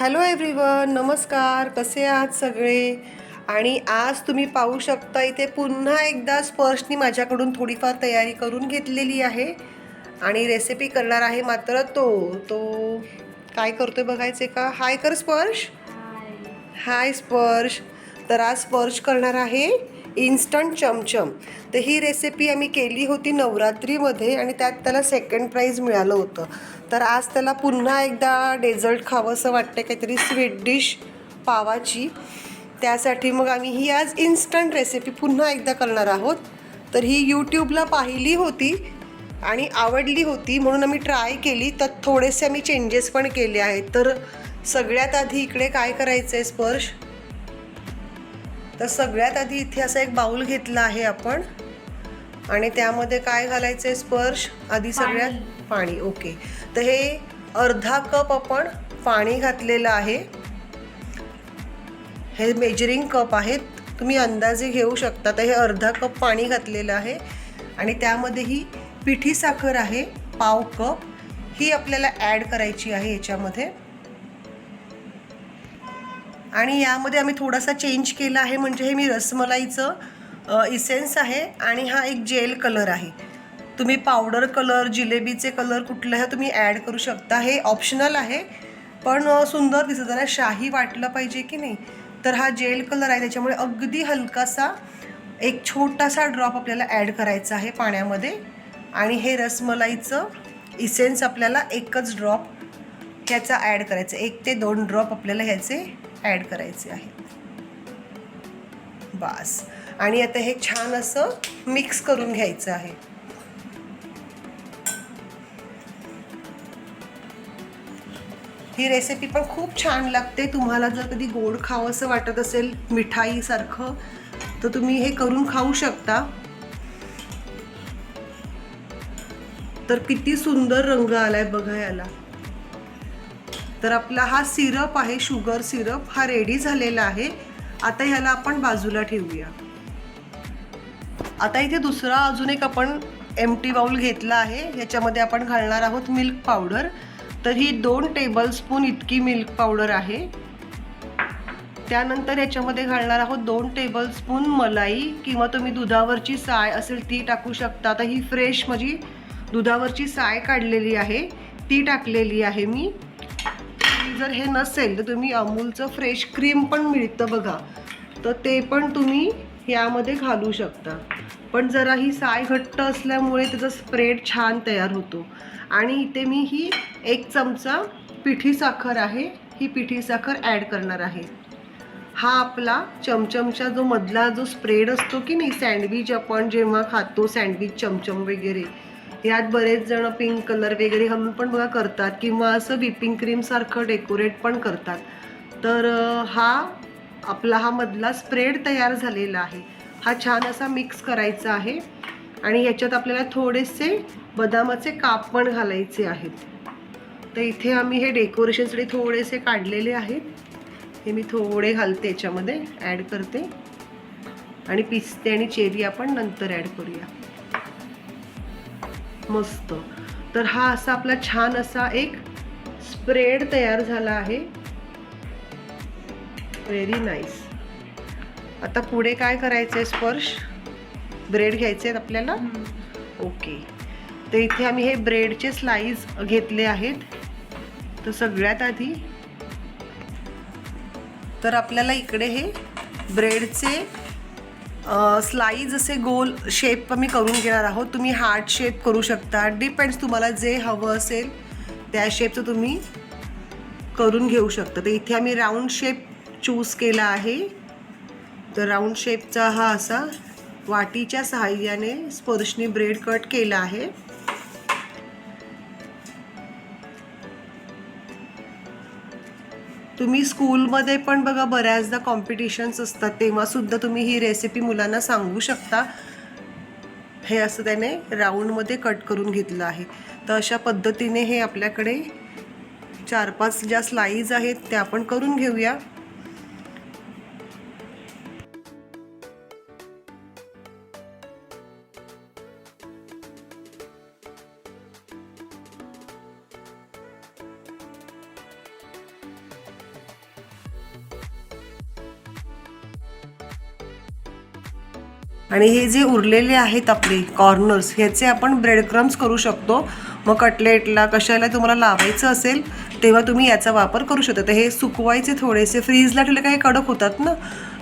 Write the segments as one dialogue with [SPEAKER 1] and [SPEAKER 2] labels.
[SPEAKER 1] Hello everyone नमस्कार. कसे आहात सगळे? आणि आज तुम्ही पाहू शकता इथे पुन्हा एकदा स्पर्शनी माझ्याकडून थोडीफार तयारी करून घेतलेली आहे. आणि रेसिपी करणार आहे मात्र तो. तो काय करतोय बघायचे का? हाय कर स्पर्श. हाय स्पर्श. तर आज स्पर्श करणार आहे इन्स्टंट चमचम. तर ही रेसिपी आम्ही केली होती नवरात्रीमध्ये आणि त्यात त्याला सेकंड प्राईज मिळालं होतं. तर आज त्याला पुन्हा एकदा डेझर्ट खावं असं वाटतं काहीतरी स्वीट डिश पावाची. त्यासाठी मग आम्ही ही आज इन्स्टंट रेसिपी पुन्हा एकदा करणार आहोत. तर ही यूट्यूबला पाहिली होती आणि आवडली होती म्हणून आम्ही ट्राय केली. तर थोडेसे आम्ही चेंजेस पण केले आहेत. तर सगळ्यात आधी इकडे काय करायचं आहे स्पर्श? तर सगळ्यात आधी इथे असा एक बाऊल घेतला आहे आपण. आणि त्यामध्ये काय घालायचं आहे स्पर्श आधी सगळ्यात पाणी. ओके. तर हे अर्धा कप आपण पाणी घातलेलं आहे. हे मेजरिंग कप आहेत. तुम्ही अंदाजे घेऊ शकता. तर हे अर्धा कप पाणी घातलेलं आहे. आणि त्यामध्ये ही पिठी साखर आहे पाव कप. ही आपल्याला ॲड करायची आहे याच्यामध्ये. आणि यामध्ये आम्ही थोडासा चेंज केला आहे. म्हणजे हे मी रसमलाईचं इसेन्स आहे आणि हा एक जेल कलर आहे. तुम्ही पावडर कलर जिलेबीचे कलर कुठल्याही तुम्ही ॲड करू शकता. हे ऑप्शनल आहे पण सुंदर दिसत. जरा शाही वाटलं पाहिजे की नाही? तर हा जेल कलर आहे. त्याच्यामुळे अगदी हलकासा एक छोटासा ड्रॉप आपल्याला ॲड करायचा आहे पाण्यामध्ये. आणि हे रसमलाईचं इसेन्स आपल्याला एकच ड्रॉप ह्याचा ॲड करायचं एक ते दोन ड्रॉप आपल्याला ह्याचे ॲड करायचे आहेत बास. आणि आता हे छान असं मिक्स करून घ्यायचं आहे. ही रेसिपी पण खूप छान लागते. तुम्हाला जर कधी गोड खावंसं वाटत असेल मिठाईसारखं तर तुम्ही हे करून खाऊ शकता. तर किती सुंदर रंग आलाय बघा याला. तर आपला हा सिरप आहे शुगर सिरप हा रेडी झालेला आहे. आता ह्याला आपण बाजूला ठेवूया. आता इथे दुसरा अजून एक आपण एम टी बाऊल घेतला आहे. याच्यामध्ये आपण घालणार आहोत मिल्क पावडर तर ही दोन टेबलस्पून इतकी मिल्क पावडर आहे. त्यानंतर याच्यामध्ये घालणार आहोत दोन टेबलस्पून मलाई किंवा तुम्ही दुधावरची साय असेल ती टाकू शकता. आता ही फ्रेश माझी दुधावरची साय काढलेली आहे. ती टाकलेली आहे मी. जर हे नसेल तर तुम्ही अमूलचं फ्रेश क्रीम पण मिळतं बघा. तर ते पण तुम्ही यामध्ये घालू शकता. पण जरा ही साय घट्ट असल्यामुळे त्याचा स्प्रेड छान तयार होतो. आणि इथे मी ही एक चमचा पिठी साखर आहे ही पिठी साखर ॲड करणार आहे. हा आपला चमचमचा जो मधला जो स्प्रेड असतो की नाही सँडविच आपण जेव्हा खातो सँडविच चमचम वगैरे यात बरेच जण पिंक कलर वगैरे घालून पण बघा करतात किंवा असं व्हिपिंग क्रीमसारखं डेकोरेट पण करतात. तर हा आपला हा मधला स्प्रेड तयार झालेला आहे. हा छान असा मिक्स करायचा आहे. आणि याच्यात आपल्याला थोडेसे बदामाचे काप पण घालायचे आहेत. तर इथे आम्ही हे डेकोरेशनसाठी थोडेसे काढलेले आहेत. हे मी थोडे घालते याच्यामध्ये ॲड करते. आणि पिस्ते आणि चेरी आपण नंतर ॲड करूया. मस्त. तर हा असा आपला छान असा एक स्प्रेड तयार झाला आहे. व्हेरी नाईस आता पुढे काय करायचं आहे स्पर्श? ब्रेड घ्यायचे आहेत आपल्याला ओके. तर इथे आम्ही हे ब्रेडचे स्लाईस घेतले आहेत. तर सगळ्यात आधी तर आपल्याला इकडे हे ब्रेडचे स्लाईज असे गोल शेप आम्ही करून घेणार आहोत. तुम्ही हार्ट शेप करू शकता. डिपेंड्स तुम्हाला जे हवं असेल त्या शेपचं तुम्ही करून घेऊ शकता. तर इथे आम्ही राऊंड शेप चूज केला आहे. तर राऊंड शेपचा हा असा वाटीच्या सहाय्याने स्पर्शनी ब्रेड कट केला आहे. तुम्ही स्कूलमध्ये पण बघा बऱ्याचदा कॉम्पिटिशन्स असतात. तेव्हा सुद्धा तुम्ही ही रेसिपी मुलांना सांगू शकता. हे असं त्याने राऊंडमध्ये कट करून घेतलं आहे. तर अशा पद्धतीने हे आपल्याकडे चार पाच ज्या स्लाईज आहेत त्या आपण करून घेऊया. आणि हे जे उरलेले आहेत आपले कॉर्नर्स ह्याचे आपण ब्रेड क्रम्स करू शकतो मग कटलेटला कशाला तुम्हाला लावायचं असेल तेव्हा तुम्ही याचा वापर करू शकता. तर हे सुकवायचे थोडेसे फ्रीजला ठेवले का हे कडक होतात ना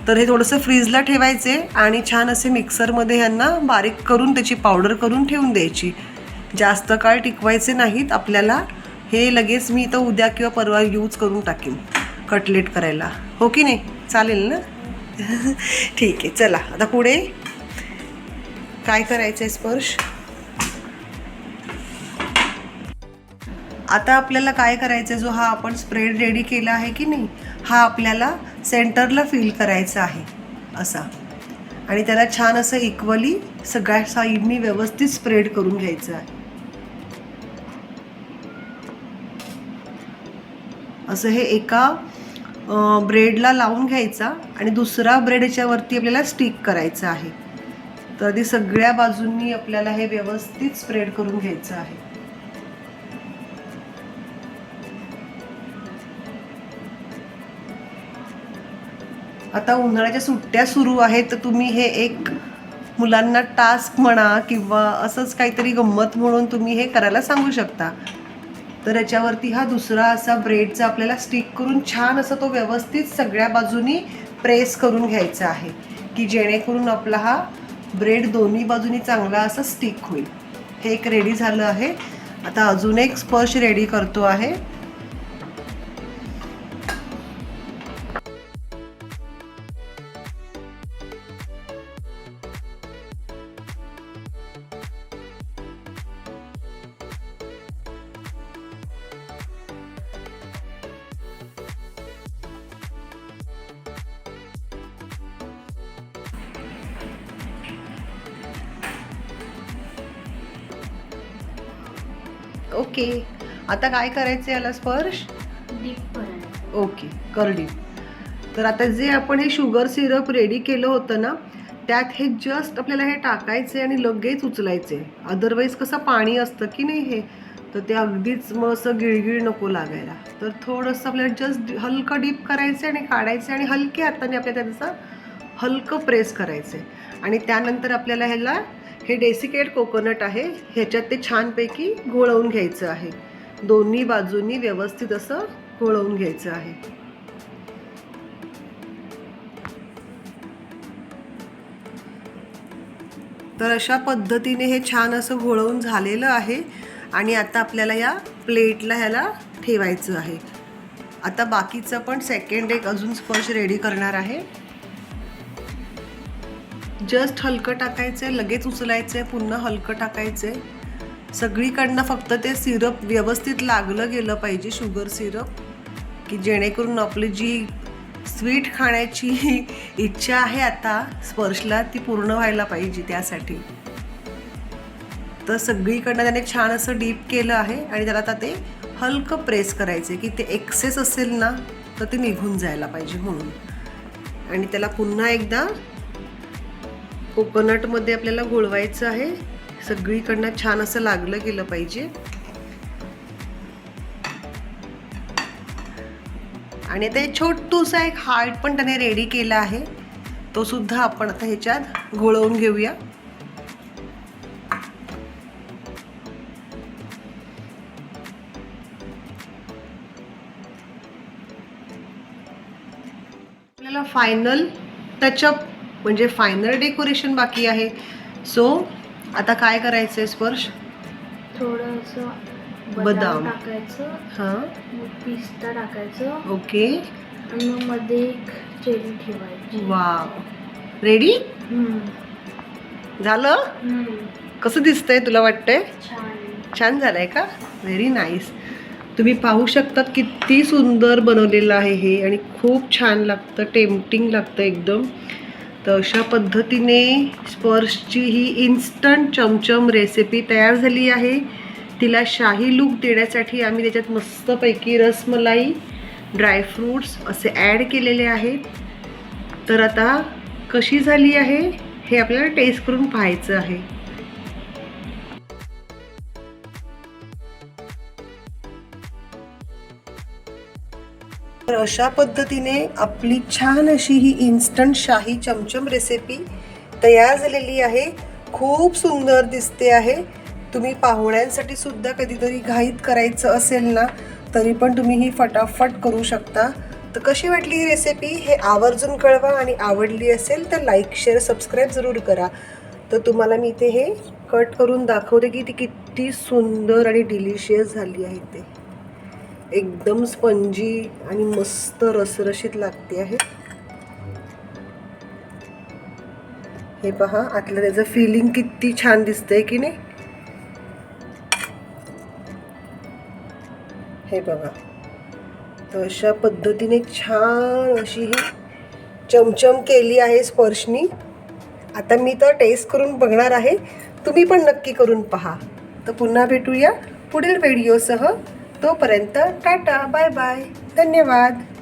[SPEAKER 1] तर हे थोडंसं फ्रीजला ठेवायचे आणि छान असे मिक्सरमध्ये ह्यांना बारीक करून त्याची पावडर करून ठेवून द्यायची. जास्त काळ टिकवायचे नाहीत आपल्याला हे लगेच मी तर उद्या किंवा परवा यूज करून टाकेन कटलेट करायला. हो की नाही? चालेल ना? ठीक आहे चला. आता पुढे काय करायचं आहे स्पर्श? आता आपल्याला काय करायचं आहे जो हा आपण स्प्रेड रेडी केला आहे की नाही हा आपल्याला सेंटरला फील करायचा आहे असा. आणि त्याला छान असं इक्वली सगळ्या साईडनी व्यवस्थित स्प्रेड करून घ्यायचं आहे. असं हे एका ब्रेडला लावून घ्यायचा आणि दुसरा ब्रेड याच्यावरती आपल्याला स्टिक करायचा आहे. तर आधी सगळ्या बाजूंनी आपल्याला हे व्यवस्थित स्प्रेड करून घ्यायचं आहे. आता उन्हाळ्याच्या सुट्ट्या सुरू आहेत तर तुम्ही हे एक मुलांना टास्क म्हणा किंवा असंच काहीतरी गंमत म्हणून तुम्ही हे करायला सांगू शकता. तर याच्यावरती हा दुसरा असा ब्रेडचा आपल्याला स्टिक करून छान असा तो व्यवस्थित सगळ्या बाजूनी प्रेस करून घ्यायचा आहे की जेणेकरून आपला हा ब्रेड दोन्ही बाजूनी चांगला असं स्टिक होईल. हे एक रेडी झालं आहे. आता अजून एक स्पर्श रेडी करतो आहे. ओके. आता काय करायचं याला स्पर्श?
[SPEAKER 2] डीप
[SPEAKER 1] ओके करडी तर आता जे आपण हे शुगर सिरप रेडी केलं होतं ना त्यात हे जस्ट आपल्याला हे टाकायचे आणि लगेच उचलायचे अदरवाईज कसं पाणी असतं की नाही हे? तर ते अगदीच मग असं गिळगिळ नको लागायला. तर थोडंसं आपल्याला जस्ट हलकं डीप करायचे आणि काढायचे आणि हलक्या हाताने आपल्याला त्याचं हलकं प्रेस करायचे आणि त्यानंतर आपल्याला ह्याला हे डेसिकेट कोकोनट आहे. ह्याच्यात ते छानपैकी घोळवून घ्यायचं आहे. दोन्ही बाजूंनी व्यवस्थित असं घोळवून घ्यायचं आहे. तर अशा पद्धतीने हे छान असं घोळवून झालेलं आहे आणि आता आपल्याला या प्लेटला ह्याला ठेवायचं आहे. आता बाकीचं पण सेकंड एक अजून स्पर्श रेडी करणार आहे. जस्ट हलकं टाकायचं आहे लगेच उचलायचं आहे पुन्हा हलकं टाकायचं आहे सगळीकडनं फक्त ते सिरप व्यवस्थित लागलं गेलं पाहिजे शुगर सिरप की जेणेकरून आपली जी स्वीट खाण्याची इच्छा आहे आता स्पर्शला ती पूर्ण व्हायला पाहिजे त्यासाठी. तर सगळीकडनं त्याने छान असं डीप केलं आहे आणि त्याला आता ते हलकं प्रेस करायचे की ते एक्सेस असेल ना तर ते निघून जायला पाहिजे म्हणून. आणि त्याला पुन्हा एकदा कोकोनटमध्ये आपल्याला घोळवायचं आहे. सगळीकडनं छान असं लागलं गेलं पाहिजे. आणि ते छोटूसा एक हार्ट पण त्याने रेडी केला आहे. तो सुद्धा आपण आता ह्याच्यात घोळवून घेऊया. आपल्याला फायनल टचअप म्हणजे फायनल डेकोरेशन बाकी आहे. सो आता काय करायचं आहे स्पर्श?
[SPEAKER 2] थोडं असं
[SPEAKER 1] बदाम.
[SPEAKER 2] टाकायचं.
[SPEAKER 1] हां.
[SPEAKER 2] पिस्ता टाकायचं.
[SPEAKER 1] ओके.
[SPEAKER 2] आणि मग मध्ये एक चेरी ठेवायची.
[SPEAKER 1] वा रेडी. झालं. कसं दिसतंय तुला वाटतंय?
[SPEAKER 2] छान.
[SPEAKER 1] छान झालंय का? व्हेरी नाईस तुम्ही पाहू शकतात किती सुंदर बनवलेलं आहे हे आणि खूप छान लागतं टेम्पटिंग लागतं एकदम. तर अशा पद्धतीने स्पर्शची ही इन्स्टंट चमचम रेसिपी तयार झाली आहे. तिला शाही लूक देण्यासाठी आम्ही त्याच्यात मस्तपैकी रसमलाई ड्रायफ्रूट्स असे ॲड केलेले आहेत. तर आता कशी झाली आहे हे आपल्याला टेस्ट करून पाहायचं आहे. तर अशा पद्धतीने आपली छान अशी ही इन्स्टंट शाही चमचम रेसिपी तयार झालेली आहे. खूप सुंदर दिसते आहे. तुम्ही पाहुण्यांसाठी सुद्धा कधीतरी घाईत करायचं असेल ना तरी पण तुम्ही ही फटाफट करू शकता. तर कशी वाटली ही रेसिपी हे आवर्जून कळवा आणि आवडली असेल तर लाईक शेअर सबस्क्राईब जरूर करा. तर तुम्हाला मी इथे हे कट करून दाखवते की ती किती सुंदर आणि डिलिशियस झाली आहे ते. एकदम स्पंजी आणि मस्त रसरशीत लागते आहे. हे पहा आतलं त्याचं फिलिंग किती छान दिसतंय की नाही? हे बघा. तर अशा पद्धतीने छान अशी ही चमचम केली आहे स्पर्शनी. आता मी तर टेस्ट करून बघणार आहे. तुम्ही पण नक्की करून पहा. तर पुन्हा भेटूया पुढील व्हिडिओसह तोपर्यंत टाटा बाय बाय. धन्यवाद.